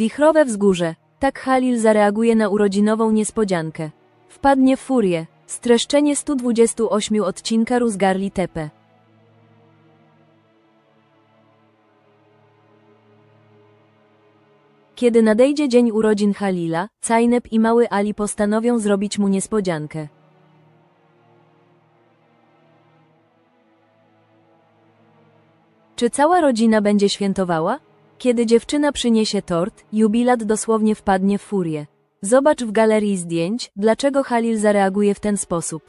Wichrowe wzgórze. Tak Halil zareaguje na urodzinową niespodziankę. Wpadnie w furię. Streszczenie 128 odcinka Ruzgarli Tepe. Kiedy nadejdzie dzień urodzin Halila, Cajnep i mały Ali postanowią zrobić mu niespodziankę. Czy cała rodzina będzie świętowała? Kiedy dziewczyna przyniesie tort, jubilat dosłownie wpadnie w furię. Zobacz w galerii zdjęć, dlaczego Halil zareaguje w ten sposób.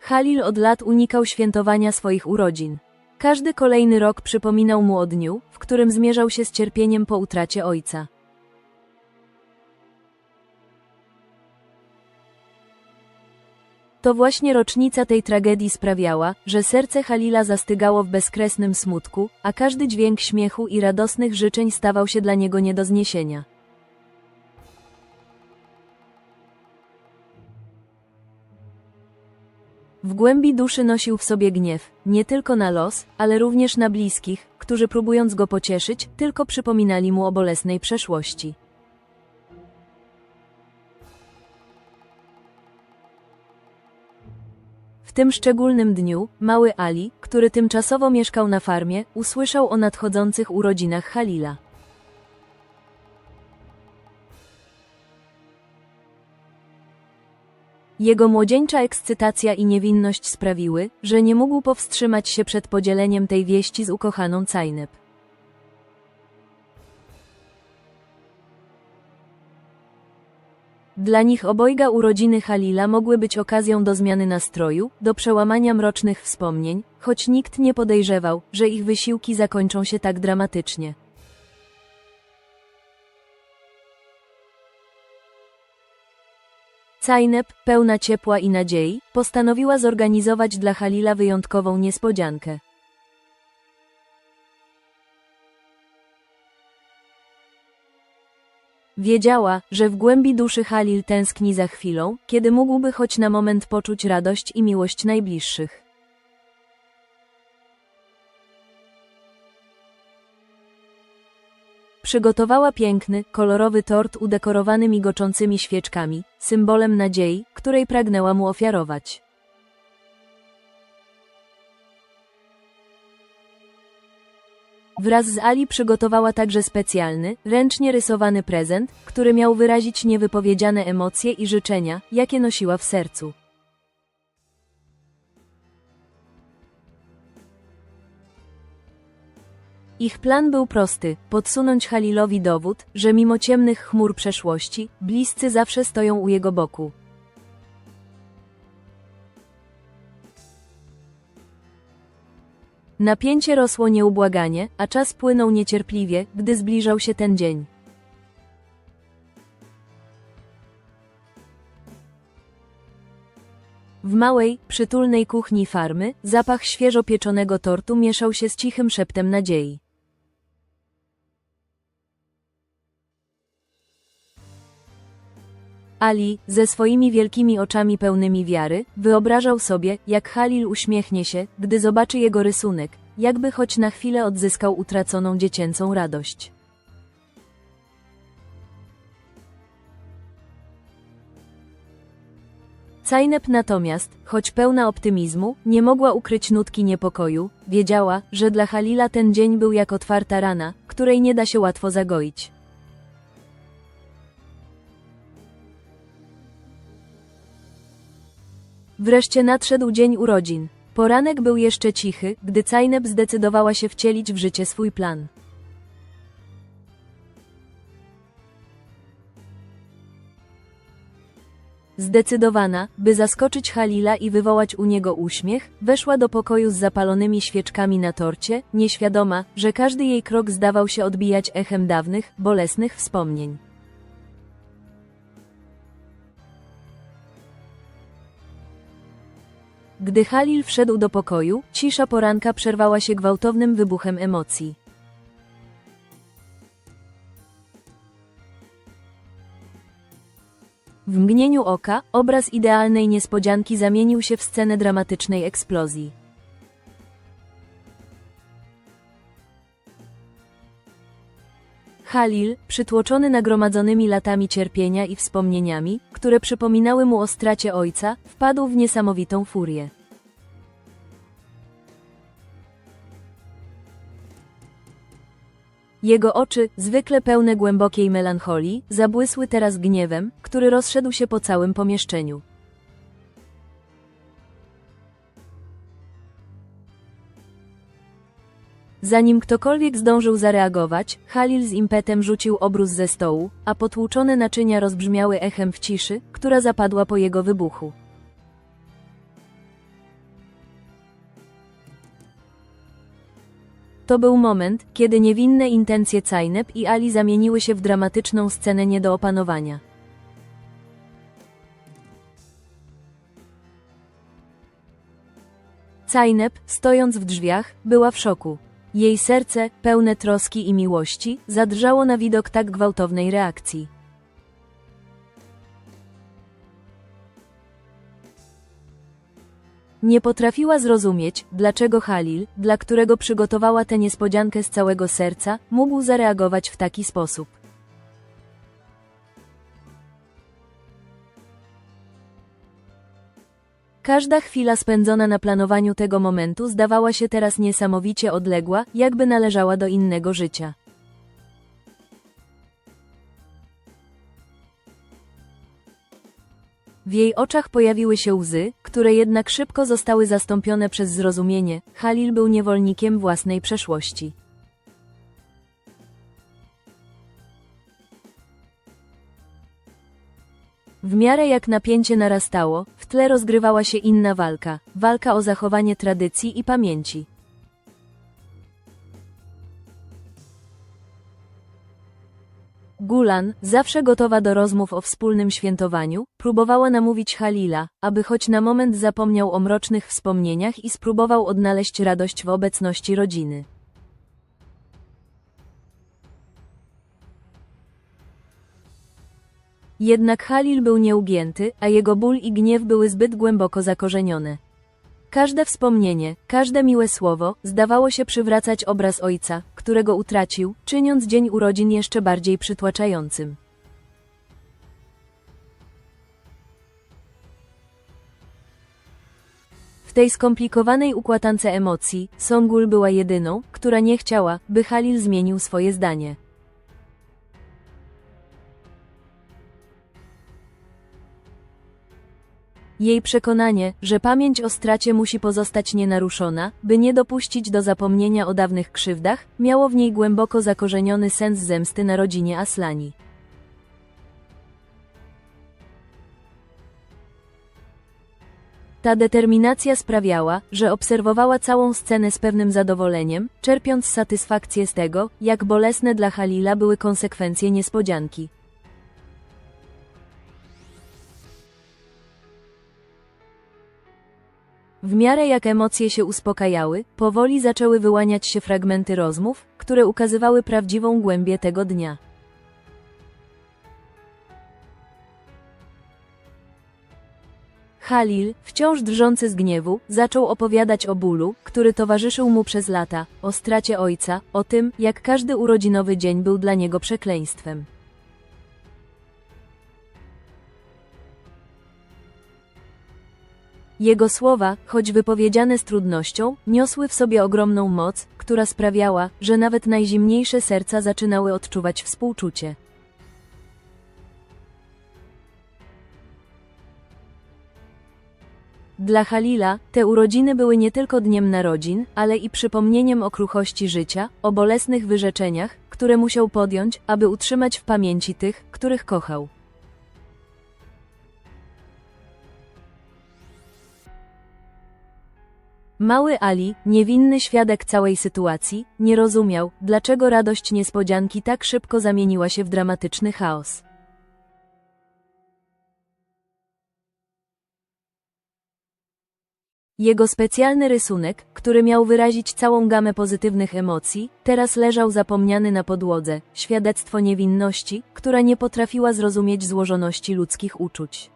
Halil od lat unikał świętowania swoich urodzin. Każdy kolejny rok przypominał mu o dniu, w którym zmierzał się z cierpieniem po utracie ojca. To właśnie rocznica tej tragedii sprawiała, że serce Halila zastygało w bezkresnym smutku, a każdy dźwięk śmiechu i radosnych życzeń stawał się dla niego nie do zniesienia. W głębi duszy nosił w sobie gniew, nie tylko na los, ale również na bliskich, którzy próbując go pocieszyć, tylko przypominali mu o bolesnej przeszłości. Tym szczególnym dniu, mały Ali, który tymczasowo mieszkał na farmie, usłyszał o nadchodzących urodzinach Halila. Jego młodzieńcza ekscytacja i niewinność sprawiły, że nie mógł powstrzymać się przed podzieleniem tej wieści z ukochaną Cajnep. Dla nich obojga urodziny Halila mogły być okazją do zmiany nastroju, do przełamania mrocznych wspomnień, choć nikt nie podejrzewał, że ich wysiłki zakończą się tak dramatycznie. Cajnep, pełna ciepła i nadziei, postanowiła zorganizować dla Halila wyjątkową niespodziankę. Wiedziała, że w głębi duszy Halil tęskni za chwilą, kiedy mógłby choć na moment poczuć radość i miłość najbliższych. Przygotowała piękny, kolorowy tort udekorowany migoczącymi świeczkami, symbolem nadziei, której pragnęła mu ofiarować. Wraz z Ali przygotowała także specjalny, ręcznie rysowany prezent, który miał wyrazić niewypowiedziane emocje i życzenia, jakie nosiła w sercu. Ich plan był prosty: podsunąć Halilowi dowód, że mimo ciemnych chmur przeszłości, bliscy zawsze stoją u jego boku. Napięcie rosło nieubłaganie, a czas płynął niecierpliwie, gdy zbliżał się ten dzień. W małej, przytulnej kuchni farmy, zapach świeżo pieczonego tortu mieszał się z cichym szeptem nadziei. Ali, ze swoimi wielkimi oczami pełnymi wiary, wyobrażał sobie, jak Halil uśmiechnie się, gdy zobaczy jego rysunek, jakby choć na chwilę odzyskał utraconą dziecięcą radość. Cajnep natomiast, choć pełna optymizmu, nie mogła ukryć nutki niepokoju, wiedziała, że dla Halila ten dzień był jak otwarta rana, której nie da się łatwo zagoić. Wreszcie nadszedł dzień urodzin. Poranek był jeszcze cichy, gdy Cajnep zdecydowała się wcielić w życie swój plan. Zdecydowana, by zaskoczyć Halila i wywołać u niego uśmiech, weszła do pokoju z zapalonymi świeczkami na torcie, nieświadoma, że każdy jej krok zdawał się odbijać echem dawnych, bolesnych wspomnień. Gdy Halil wszedł do pokoju, cisza poranka przerwała się gwałtownym wybuchem emocji. W mgnieniu oka, obraz idealnej niespodzianki zamienił się w scenę dramatycznej eksplozji. Halil, przytłoczony nagromadzonymi latami cierpienia i wspomnieniami, które przypominały mu o stracie ojca, wpadł w niesamowitą furię. Jego oczy, zwykle pełne głębokiej melancholii, zabłysły teraz gniewem, który rozszedł się po całym pomieszczeniu. Zanim ktokolwiek zdążył zareagować, Halil z impetem rzucił obrus ze stołu, a potłuczone naczynia rozbrzmiały echem w ciszy, która zapadła po jego wybuchu. To był moment, kiedy niewinne intencje Cajnep i Ali zamieniły się w dramatyczną scenę nie do opanowania. Cajnep, stojąc w drzwiach, była w szoku. Jej serce, pełne troski i miłości, zadrżało na widok tak gwałtownej reakcji. Nie potrafiła zrozumieć, dlaczego Halil, dla którego przygotowała tę niespodziankę z całego serca, mógł zareagować w taki sposób. Każda chwila spędzona na planowaniu tego momentu zdawała się teraz niesamowicie odległa, jakby należała do innego życia. W jej oczach pojawiły się łzy, które jednak szybko zostały zastąpione przez zrozumienie. Halil był niewolnikiem własnej przeszłości. W miarę jak napięcie narastało, w tle rozgrywała się inna walka walka o zachowanie tradycji i pamięci. Gulan, zawsze gotowa do rozmów o wspólnym świętowaniu, próbowała namówić Halila, aby choć na moment zapomniał o mrocznych wspomnieniach i spróbował odnaleźć radość w obecności rodziny. Jednak Halil był nieugięty, a jego ból i gniew były zbyt głęboko zakorzenione. Każde wspomnienie, każde miłe słowo, zdawało się przywracać obraz ojca, którego utracił, czyniąc dzień urodzin jeszcze bardziej przytłaczającym. W tej skomplikowanej układance emocji, Songul była jedyną, która nie chciała, by Halil zmienił swoje zdanie. Jej przekonanie, że pamięć o stracie musi pozostać nienaruszona, by nie dopuścić do zapomnienia o dawnych krzywdach, miało w niej głęboko zakorzeniony sens zemsty na rodzinie Aslani. Ta determinacja sprawiała, że obserwowała całą scenę z pewnym zadowoleniem, czerpiąc satysfakcję z tego, jak bolesne dla Halila były konsekwencje niespodzianki. W miarę jak emocje się uspokajały, powoli zaczęły wyłaniać się fragmenty rozmów, które ukazywały prawdziwą głębię tego dnia. Halil, wciąż drżący z gniewu, zaczął opowiadać o bólu, który towarzyszył mu przez lata, o stracie ojca, o tym, jak każdy urodzinowy dzień był dla niego przekleństwem. Jego słowa, choć wypowiedziane z trudnością, niosły w sobie ogromną moc, która sprawiała, że nawet najzimniejsze serca zaczynały odczuwać współczucie. Dla Halila te urodziny były nie tylko dniem narodzin, ale i przypomnieniem o kruchości życia, o bolesnych wyrzeczeniach, które musiał podjąć, aby utrzymać w pamięci tych, których kochał. Mały Ali, niewinny świadek całej sytuacji, nie rozumiał, dlaczego radość niespodzianki tak szybko zamieniła się w dramatyczny chaos. Jego specjalny rysunek, który miał wyrazić całą gamę pozytywnych emocji, teraz leżał zapomniany na podłodze, świadectwo niewinności, która nie potrafiła zrozumieć złożoności ludzkich uczuć.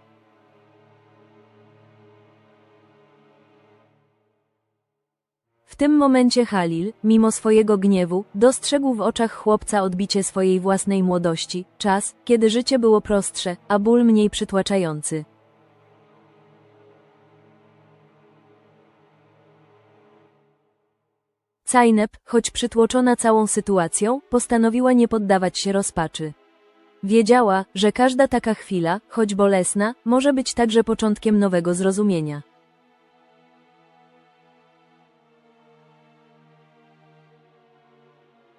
W tym momencie Halil, mimo swojego gniewu, dostrzegł w oczach chłopca odbicie swojej własnej młodości, czas, kiedy życie było prostsze, a ból mniej przytłaczający. Cajnep, choć przytłoczona całą sytuacją, postanowiła nie poddawać się rozpaczy. Wiedziała, że każda taka chwila, choć bolesna, może być także początkiem nowego zrozumienia.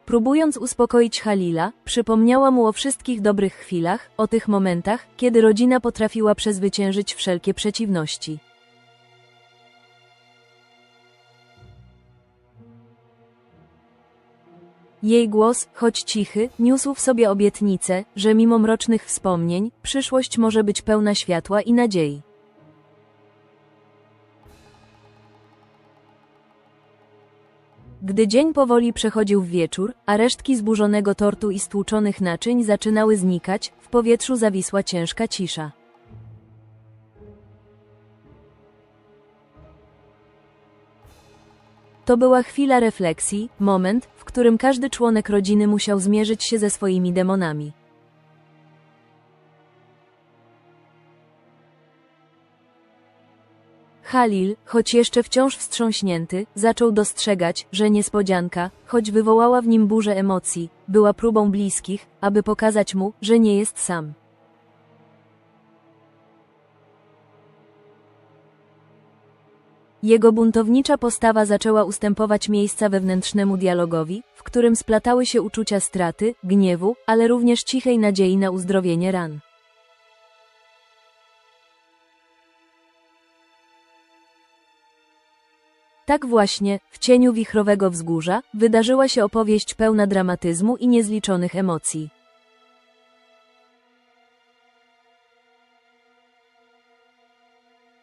Próbując uspokoić Halila, przypomniała mu o wszystkich dobrych chwilach, o tych momentach, kiedy rodzina potrafiła przezwyciężyć wszelkie przeciwności. Jej głos, choć cichy, niósł w sobie obietnicę, że mimo mrocznych wspomnień, przyszłość może być pełna światła i nadziei. Gdy dzień powoli przechodził w wieczór, a resztki zburzonego tortu i stłuczonych naczyń zaczynały znikać, w powietrzu zawisła ciężka cisza. To była chwila refleksji, moment, w którym każdy członek rodziny musiał zmierzyć się ze swoimi demonami. Halil, choć jeszcze wciąż wstrząśnięty, zaczął dostrzegać, że niespodzianka, choć wywołała w nim burzę emocji, była próbą bliskich, aby pokazać mu, że nie jest sam. Jego buntownicza postawa zaczęła ustępować miejsca wewnętrznemu dialogowi, w którym splatały się uczucia straty, gniewu, ale również cichej nadziei na uzdrowienie ran. Tak właśnie, w cieniu wichrowego wzgórza, wydarzyła się opowieść pełna dramatyzmu i niezliczonych emocji.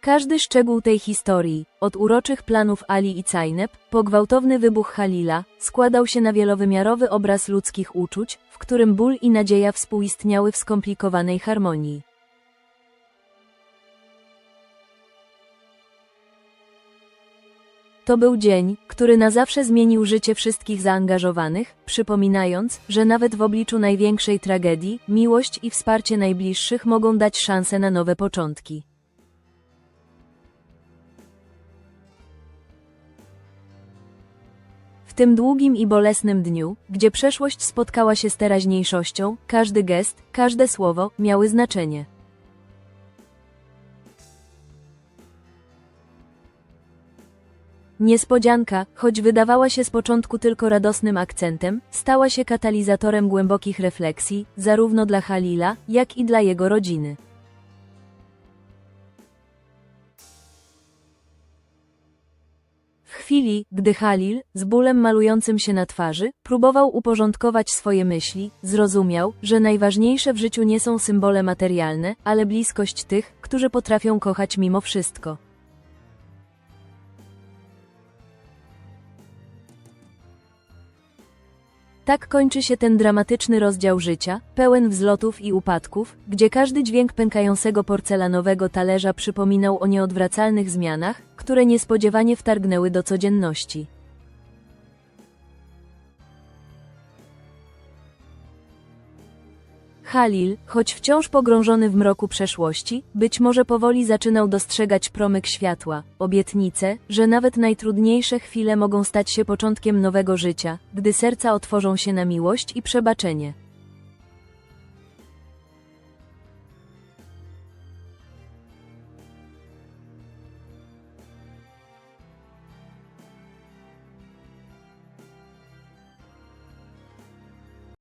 Każdy szczegół tej historii, od uroczych planów Ali i Cajnep, po gwałtowny wybuch Halila, składał się na wielowymiarowy obraz ludzkich uczuć, w którym ból i nadzieja współistniały w skomplikowanej harmonii. To był dzień, który na zawsze zmienił życie wszystkich zaangażowanych, przypominając, że nawet w obliczu największej tragedii, miłość i wsparcie najbliższych mogą dać szansę na nowe początki. W tym długim i bolesnym dniu, gdzie przeszłość spotkała się z teraźniejszością, każdy gest, każde słowo miały znaczenie. Niespodzianka, choć wydawała się z początku tylko radosnym akcentem, stała się katalizatorem głębokich refleksji, zarówno dla Halila, jak i dla jego rodziny. W chwili, gdy Halil, z bólem malującym się na twarzy, próbował uporządkować swoje myśli, zrozumiał, że najważniejsze w życiu nie są symbole materialne, ale bliskość tych, którzy potrafią kochać mimo wszystko. Tak kończy się ten dramatyczny rozdział życia, pełen wzlotów i upadków, gdzie każdy dźwięk pękającego porcelanowego talerza przypominał o nieodwracalnych zmianach, które niespodziewanie wtargnęły do codzienności. Halil, choć wciąż pogrążony w mroku przeszłości, być może powoli zaczynał dostrzegać promyk światła, obietnicę, że nawet najtrudniejsze chwile mogą stać się początkiem nowego życia, gdy serca otworzą się na miłość i przebaczenie.